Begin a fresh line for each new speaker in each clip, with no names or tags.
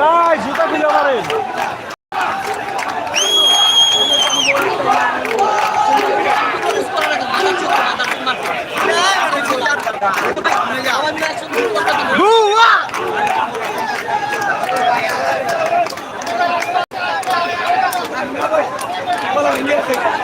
ভাই জুতা
দিল আমারে Thank you.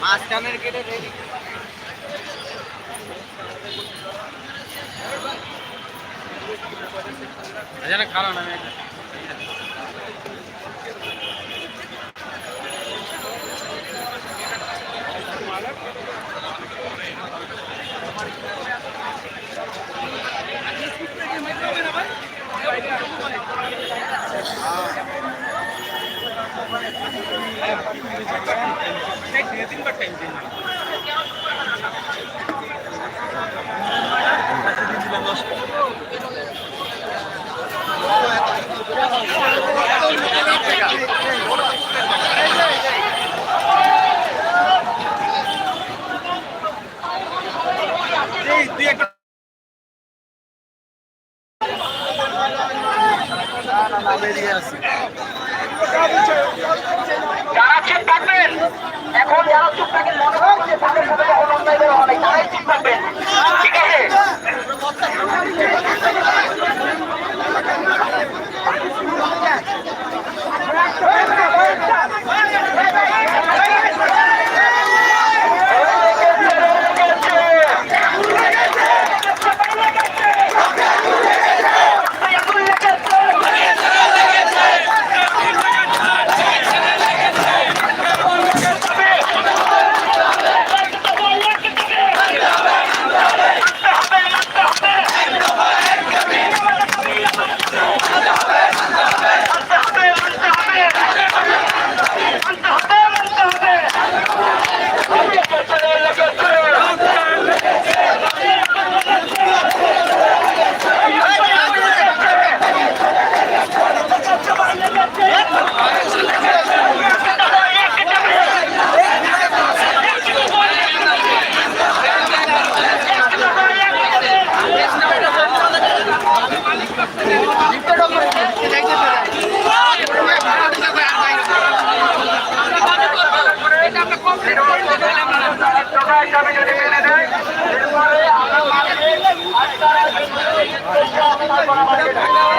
মাঝখানের গেটে রেডি
খারাপ আমি तीन बार टाइम देना ধন্যবাদ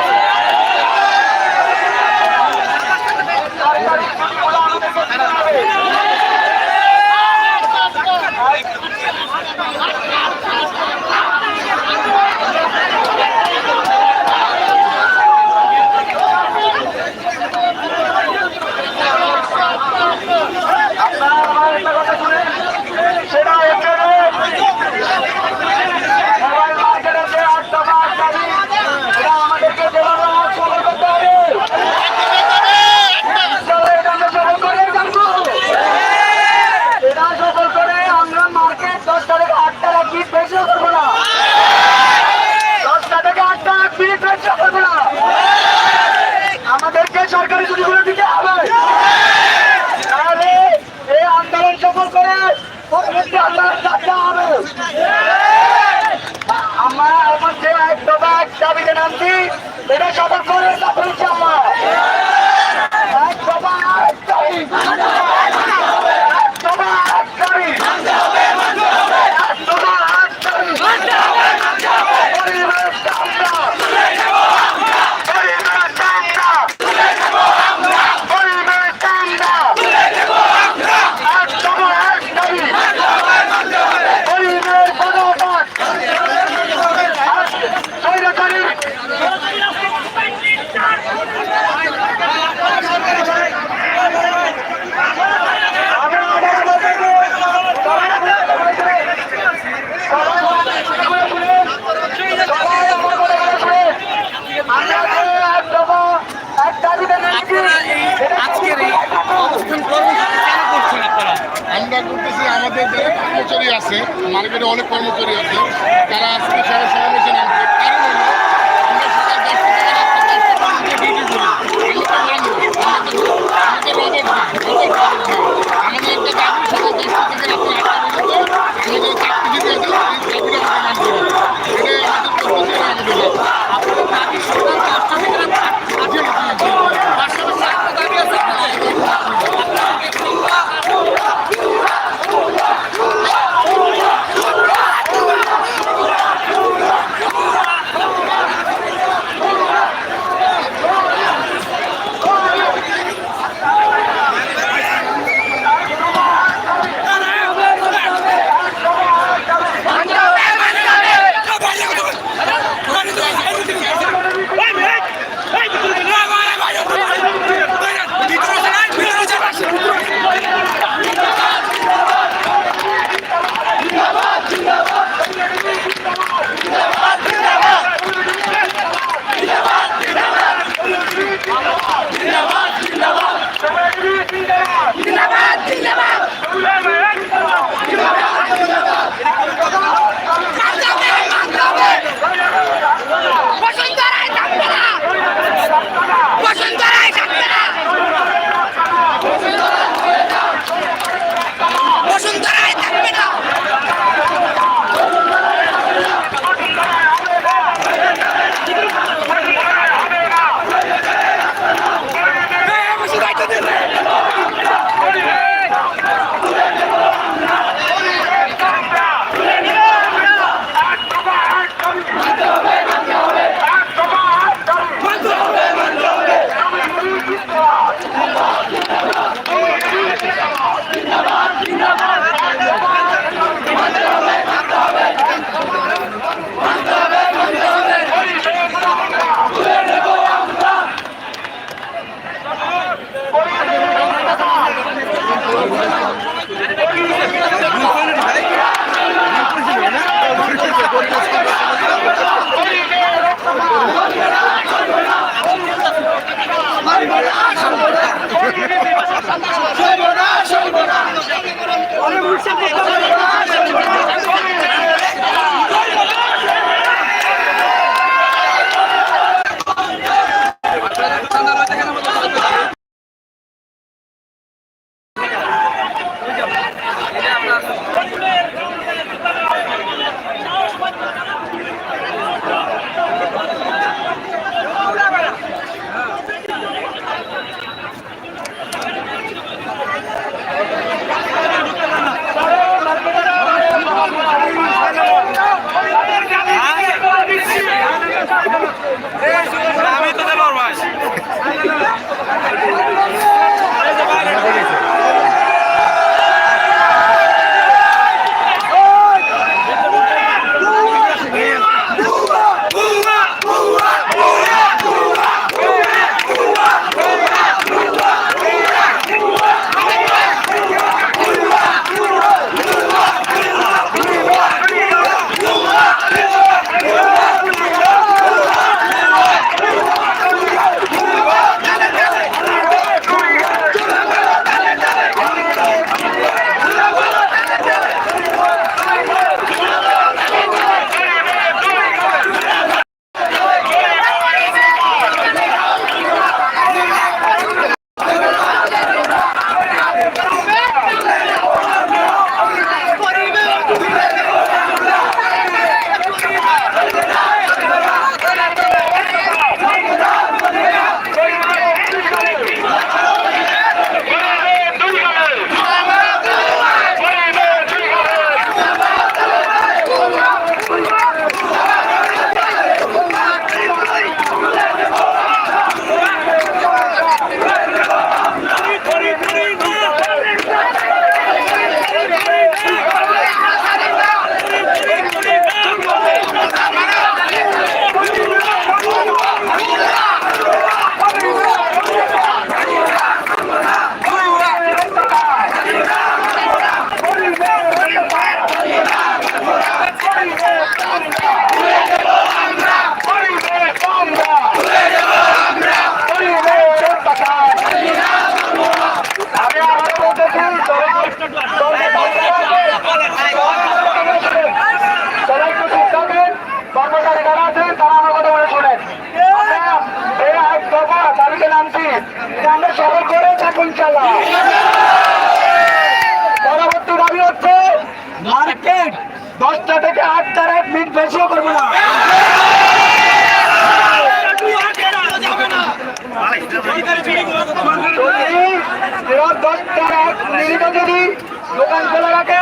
দোকান খোলা রাখে।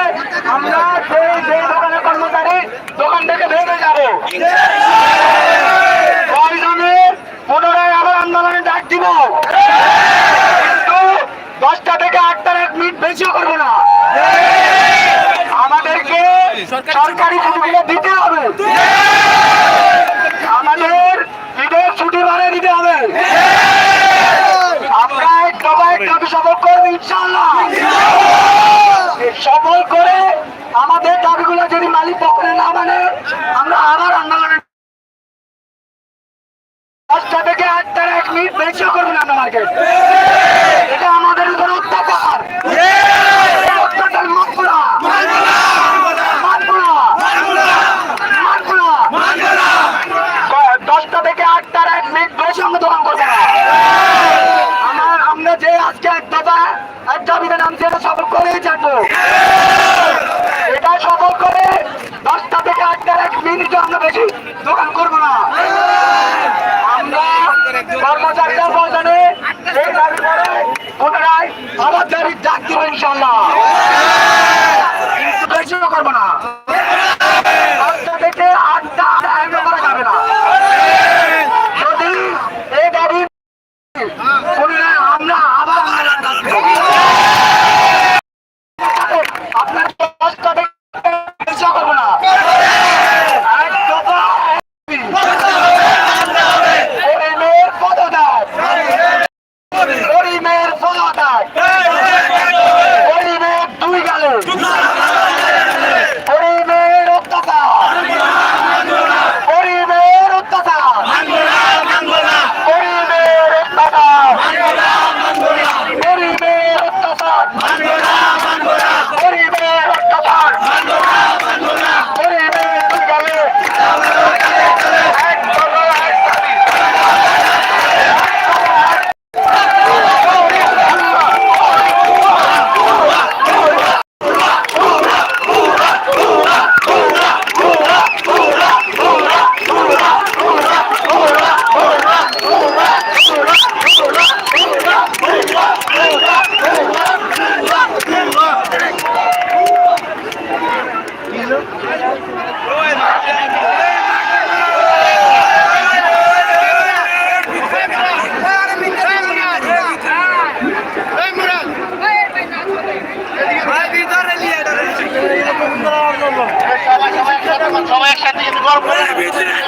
আমরা দোকানের কর্মচারী দোকান থেকে বেরিয়ে যাব। পুনরায় আবার আন্দোলনে ডাক দিব। দশটা থেকে আটটার এক মিনিট বেশিও করব না। আমাদেরকে সরকারি ছুটিগুলো দিতে আমার অন্য Internet!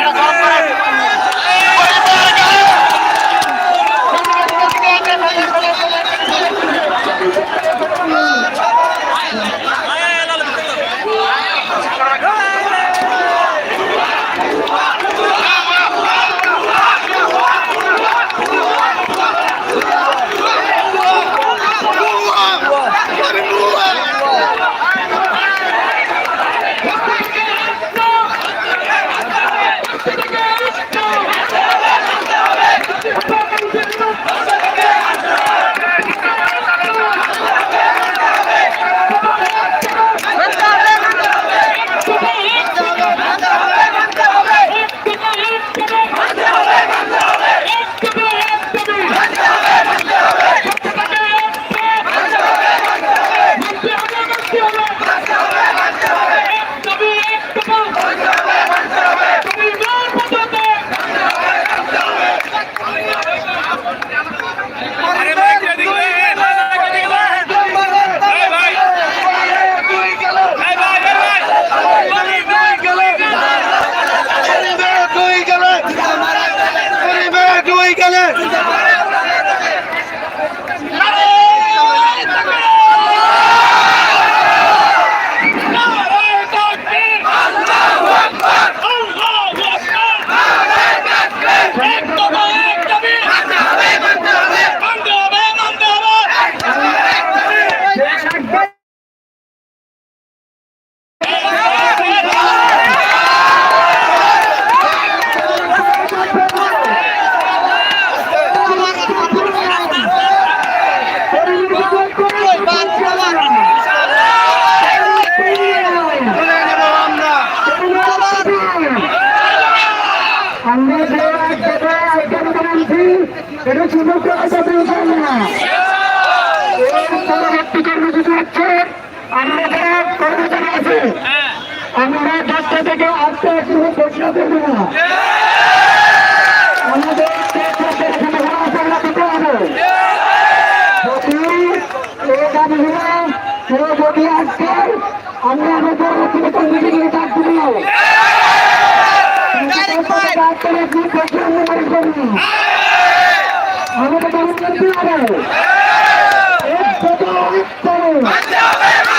真的 শুধু দাবি উঠাবে না। এর পরবর্তী কর্মসূচি হচ্ছে, আমরা আছে, আমরা দশটা থেকে আটটা আমাদের এই দাবিগুলো কেউ যদি আসছে আমরা আমাদের পরবর্তী কর্মসূচি ডাক দিব আমাদের দাবি করতে হবে এক কথা এক করে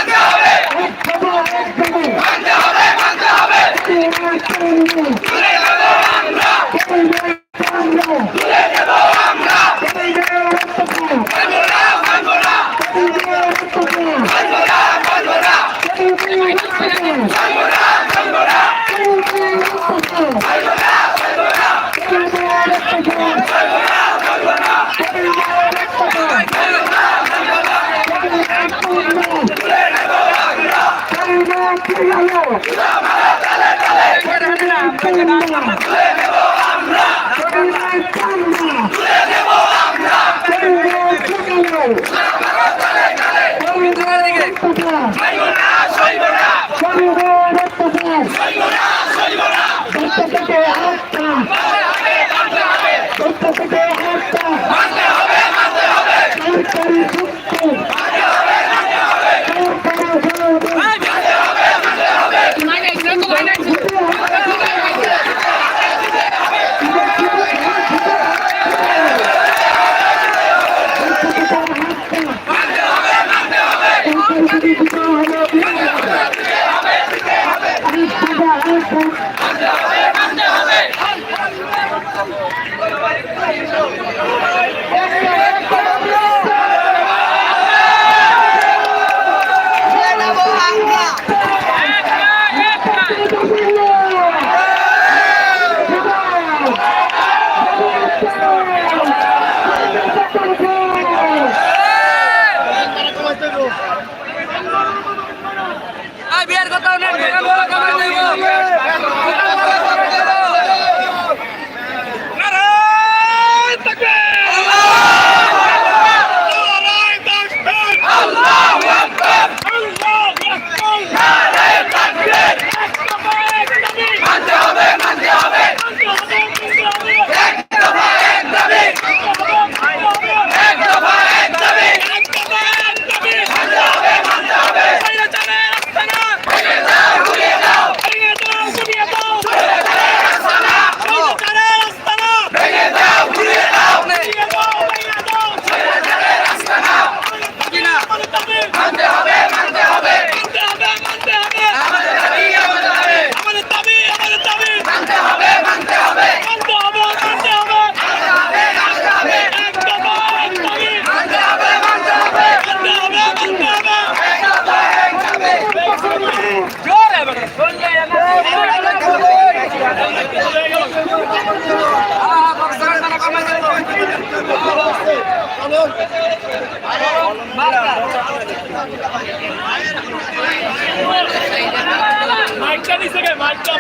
মাইকটা নিচে গে মাইকটা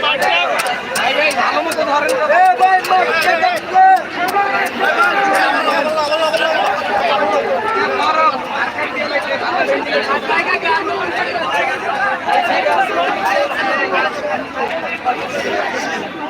Thank you.